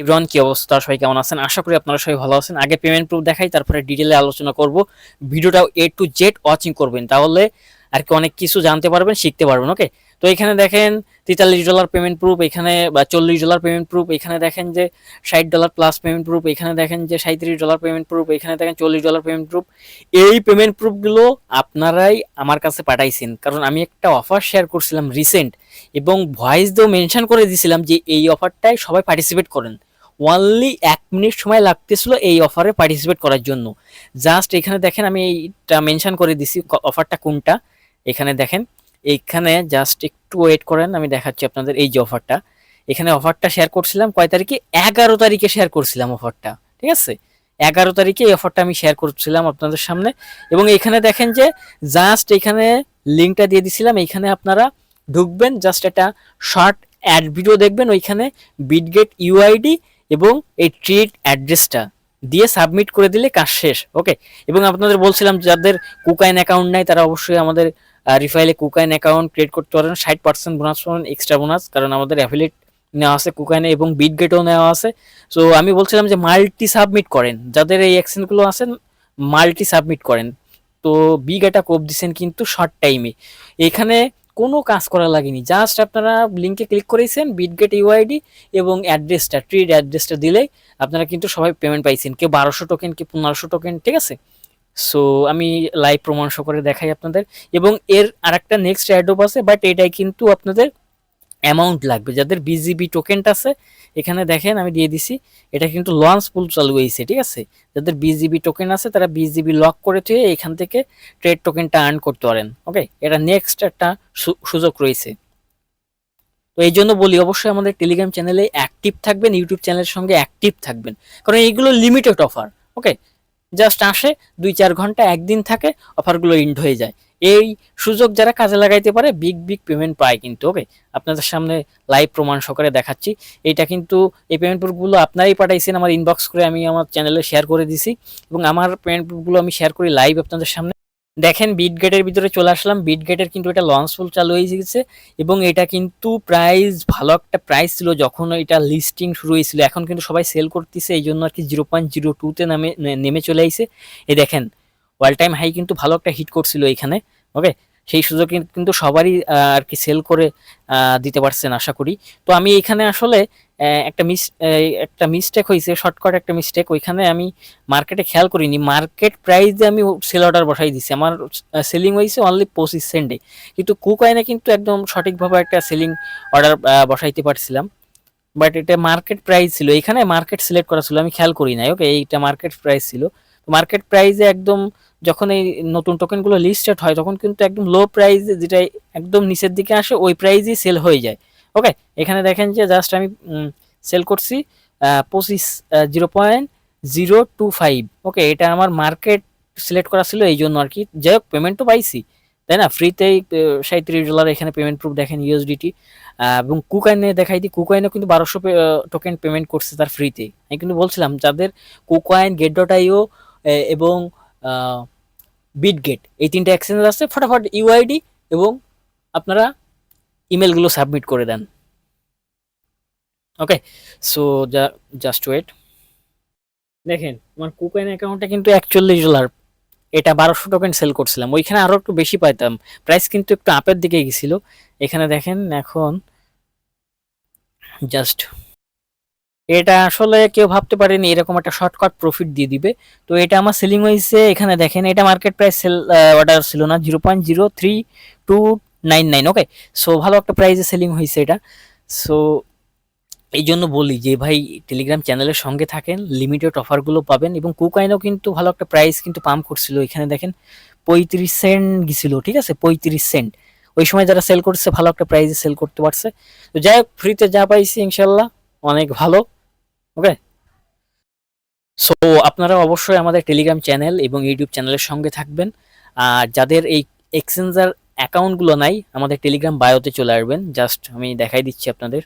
ইব্রান কি অবস্থা? সবাই কেমন আছেন? আশা করি আপনারা সবাই ভালো আছেন। আগে পেমেন্ট প্রুফ দেখাই, তারপরে ডিটেলে আলোচনা করব। ভিডিওটা এ টু জেড ওয়াচিং করবেন, তাহলে আর কি অনেক কিছু জানতে পারবেন, শিখতে পারবেন ওকে তো এখানে দেখেন তেতাল্লিশ ডলার পেমেন্ট প্রুফ এখানে বা চল্লিশ ডলার পেমেন্ট প্রুফ এখানে দেখেন যে ষাট ডলার প্লাস পেমেন্ট প্রুফ এখানে দেখেন যে সাঁত্রিশ ডলার পেমেন্ট প্রুফ এখানে দেখেন চল্লিশ ডলার পেমেন্ট প্রুফ এই পেমেন্ট প্রুফগুলো আপনারাই আমার কাছে পাঠাইছেন। কারণ আমি একটা অফার শেয়ার করছিলাম রিসেন্ট এবং ভয়েস দিয়েও মেনশন করে দিয়েছিলাম যে এই অফারটায় সবাই পার্টিসিপেট করেন। ওয়ানলি এক মিনিট সময় লাগতেছিল এই অফারে পার্টিসিপেট করার জন্য। জাস্ট এখানে দেখেন আমি এইটা মেনশন করে দিছি অফারটা কোনটা। এখানে দেখেন এইখানে জাস্ট একটু ওয়েট করেন, আমি দেখাচ্ছি আপনাদের এই যে অফারটা এখানে অফারটা শেয়ার করছিলাম কয় তারিখে? এগারো তারিখে শেয়ার করছিলাম অফারটা ঠিক আছে? এগারো তারিখে এই অফারটা আমি শেয়ার করছিলাম আপনাদের সামনে। এবং এখানে দেখেন যে জাস্ট এখানে লিঙ্কটা দিয়ে দিছিলাম, এইখানে আপনারা ঢুকবেন জাস্ট একটা শর্ট অ্যাড ভিডিও দেখবেন, ওইখানে বিটগেট ইউআইডি এবং এই ট্রিট অ্যাড্রেসটা দিয়ে সাবমিট করে দিলে কাজ শেষ ওকে এবং আপনাদের বলছিলাম, যাদের কুকাইন অ্যাকাউন্ট নাই, তারা অবশ্যই আমাদের রিফাইলে কুকাইন অ্যাকাউন্ট ক্রিয়েট করতে পারেন, ষাট পার্সেন্ট বোনাস পাবেন এক্সট্রা বোনাস কারণ আমাদের অ্যাফিলেট নেওয়া আছে কুকাইনে এবং বিটগেটও নেওয়া আছে। সো আমি বলছিলাম যে মাল্টি সাবমিট করেন, যাদের এই অ্যাকসেন্টগুলো আছেন মাল্টি সাবমিট করেন। তো বিগ একটা কোপ দিচ্ছেন কিন্তু শর্ট টাইমে এখানে কোনো কাজ করা লাগেনি জাস্ট আপনারা লিঙ্কে ক্লিক করেছেন বিটগেট ইউআইডি এবং অ্যাড্রেসটা ট্রিড অ্যাড্রেসটা দিলেই আপনারা কিন্তু সবাই পেমেন্ট পাইছেন। কেউ বারোশো টোকেন কেউ পনেরোশো টোকেন ঠিক আছে? সো আমি লাইভ প্রমাণ করে দেখাই আপনাদের। এবং এর আরেকটা নেক্সট অ্যাডোপ আছে বাট এটাই কিন্তু আপনাদের অ্যামাউন্ট লাগবে। যাদের বিজিবি টোকেনটা আছে, এখানে দেখেন আমি দিয়ে দিছি, এটা কিন্তু লঞ্চ পুল চালু হয়েছে, ঠিক আছে? যাদের বিজিবি টোকেন আছে, তারা বিজিবি লক করে দিয়ে এখান থেকে ট্রেড টোকেনটা আর্ন করতে পারেন ওকে এটা নেক্সট একটা সুযোগ রয়েছে। তো এই জন্য বলি, অবশ্যই আমাদের টেলিগ্রাম চ্যানেলে অ্যাক্টিভ থাকবেন ইউটিউব চ্যানেলের সঙ্গে অ্যাক্টিভ থাকবেন। কারণ এইগুলো লিমিটেড অফার ওকে জাস্ট আসে, দুই চার ঘণ্টা একদিন থাকে অফারগুলো ইন্ড হয়ে যায়। এই সুযোগ যারা কাজে লাগাইতে পারে বিগ বিগ পেমেন্ট পায় কিন্তু ওকে আপনাদের সামনে লাইভ প্রমাণ সহকারে দেখাচ্ছি। এটা কিন্তু এই পেমেন্ট প্রুফগুলো আপনারাই পাঠাইছেন, আমার ইনবক্স করে আমি আমার চ্যানেলে শেয়ার করে দিছি। এবং আমার পেমেন্ট প্রুফগুলো আমি শেয়ার করি লাইভ আপনাদের সামনে। দেখেন বিট গেটের ভিতরে চলে আসলাম। বিট গেটের কিন্তু এটা লঞ্চ ফুল চালু হয়ে গেছে এবং এটা কিন্তু প্রাইস ভালো একটা প্রাইস ছিল যখন এটা লিস্টিং শুরু হয়েছিল। এখন কিন্তু সবাই সেল করতেছে, এই জন্য আর কি জিরো পয়েন্ট জিরো টুতে নামে নেমে চলে আইছে। এই দেখেন ওয়াল টাইম হাই কিন্তু ভালো একটা হিট করছিল এখানে ওকে সেই সুযোগ কিন্তু সবারই আর কি সেল করে দিতে পারছেন আশা করি। তো আমি এখানে আসলে একটা মিস একটা মিস্টেক হয়েছে শর্টকাট একটা মিস্টেক ওইখানে আমি মার্কেটে খেয়াল করিনি। মার্কেট প্রাইসে আমি সেল অর্ডার বসাই দিছি, আমার সেলিং হয়েছে অনলি পঁচিশ সেন্টে কিন্তু কুকয়েনে কিন্তু একদম সঠিকভাবে একটা সেলিং অর্ডার বসাইতে পারছিলাম। বাট এটা মার্কেট প্রাইস ছিল, এখানে মার্কেট সিলেক্ট করা ছিল, আমি খেয়াল করি নাই ওকে এইটা মার্কেট প্রাইস ছিল। মার্কেট প্রাইসে একদম যখন এই নতুন টোকেনগুলো লিস্টেড হয়, তখন কিন্তু একদম লো প্রাইসে যেটা একদম নিচের দিকে আসে, ওই প্রাইসই সেল হয়ে যায়। ওকে এখানে দেখেন যে জাস্ট আমি সেল করছি পঁচিশ zero point zero two five okay এটা আমার মার্কেট সিলেক্ট করা ছিল এই জন্য আর কি। যাই হোক পেমেন্ট তো পাইছি, তাই না? ফ্রিতেই সাঁত্রিশ ডলার এখানে পেমেন্ট প্রুফ দেখেন ইউএসডিটি এবং কুকাইনে দেখাই দিই কুকাইনে কিন্তু বারোশো টোকেন পেমেন্ট করছে তার ফ্রিতে আমি কিন্তু বলছিলাম, যাদের কুকয়েন গেট ডট আইও এবং বিট গেট এই তিনটে এক্সচেঞ্জ আছে, ফটাফট ইউআইডি এবং আপনারা ইমেলগুলো সাবমিট করে দেন। ওকে সো জাস্ট ওয়েট দেখেন, আমার কুকয়েন অ্যাকাউন্টে কিন্তু একচল্লিশ ডলার এটা বারোশো টোকেন সেল করছিলাম। ওইখানে আরও একটু বেশি পাইতাম। প্রাইস কিন্তু একটু আপের দিকে গেছিল। এখানে দেখেন, এখন জাস্ট এটা আসলে কেউ ভাবতে পারেনি, এরকম একটা শর্টকাট প্রফিট দিয়ে দিবে। তো এটা আমার সেলিং হয়েছে, এখানে দেখেন, এটা মার্কেট প্রাইস সেল অর্ডার ছিল না zero point zero three two nine nine okay so ভালো একটা প্রাইজে সেলিং হয়েছে এটা। সো এই জন্য বলি যে, ভাই টেলিগ্রাম চ্যানেলের সঙ্গে থাকেন লিমিটেড অফারগুলো পাবেন এবং কুকাইনও কিন্তু ভালো একটা প্রাইস কিন্তু পাম্প করছিল। এখানে দেখেন, পঁয়ত্রিশ সেন্ট গেছিল ঠিক আছে? পঁয়ত্রিশ সেন্ট ওই সময় যারা সেল করছে, ভালো একটা প্রাইসে সেল করতে পারছে। তো যাই হোক ফ্রিতে যা পাইছি ইনশাল্লাহ অনেক ভালো ওকে সো আপনারা অবশ্যই আমাদের টেলিগ্রাম চ্যানেল এবং ইউটিউব চ্যানেলের সঙ্গে থাকবেন। আর যাদের এই এক্সচেঞ্জার অ্যাকাউন্টগুলো নাই আমাদের টেলিগ্রাম বায়োতে চলে আসবেন। জাস্ট আমি দেখাই দিচ্ছি আপনাদের।